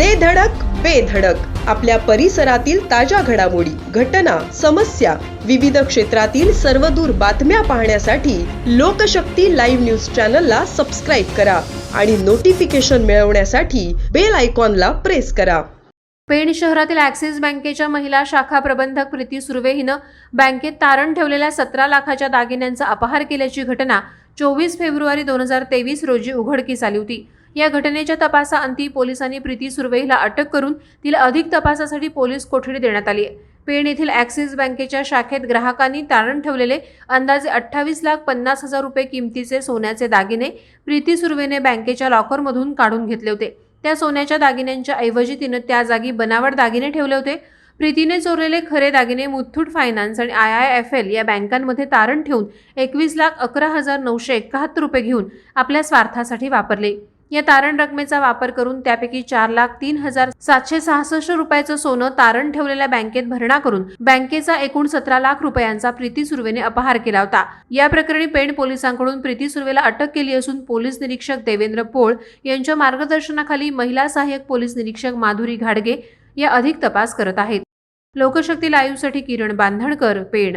दे धडक बेधडक आपल्या परिसरातील ताज्या घडामोडी घटना समस्या विविध क्षेत्रातील सर्वदूर बातम्या पाहण्यासाठी लोकशक्ती लाईव्ह न्यूज चॅनलला सबस्क्राईब करा आणि नोटिफिकेशन मिळवण्यासाठी बेल आयकॉनला प्रेस करा. पेण शहरातील ॲक्सिस बँकेच्या महिला शाखा प्रबंधक प्रीती सुर्वे हिनं बँकेत तारण ठेवलेल्या सतरा लाखाच्या दागिन्यांचा अपहार केल्याची घटना चोवीस फेब्रुवारी दोन हजार तेवीस रोजी उघडकीस आली होती. या घटनेच्या तपासाअंती पोलिसांनी प्रीती सुर्वे हिला अटक करून तिला अधिक तपासासाठी पोलीस कोठडी देण्यात आली आहे. पेण येथील ॲक्सिस बँकेच्या शाखेत ग्राहकांनी तारण ठेवलेले अंदाजे अठ्ठावीस लाख पन्नास हजार रुपये किमतीचे सोन्याचे दागिने प्रीती सुर्वेने बँकेच्या लॉकरमधून काढून घेतले होते. त्या सोन्याच्या दागिन्यांच्या ऐवजी तिनं त्या जागी बनावट दागिने ठेवले होते. प्रीतीने चोरलेले खरे दागिने मुथ्थूट फायनान्स आणि आय आय एफ एल या बँकांमध्ये तारण ठेवून एकवीस लाख अकरा हजार नऊशे एकाहत्तर रुपये घेऊन आपल्या स्वार्थासाठी वापरले. या तारण रकमेचा वापर करून त्यापैकी चार लाख तीन हजार सातशे सहासष्ट रुपयाचं सोनं तारण ठेवलेल्या बँकेत भरणा करून बँकेचा एकूण सतरा लाख रुपयांचा प्रीती सुर्वेने अपहार केला होता. या प्रकरणी पेण पोलिसांकडून प्रीती सुर्वेला अटक केली असून पोलीस निरीक्षक देवेंद्र पोळ यांच्या मार्गदर्शनाखाली महिला सहाय्यक पोलीस निरीक्षक माधुरी घाडगे या अधिक तपास करत आहेत. लोकशक्ती लाईव्हसाठी किरण बांधणकर पेण.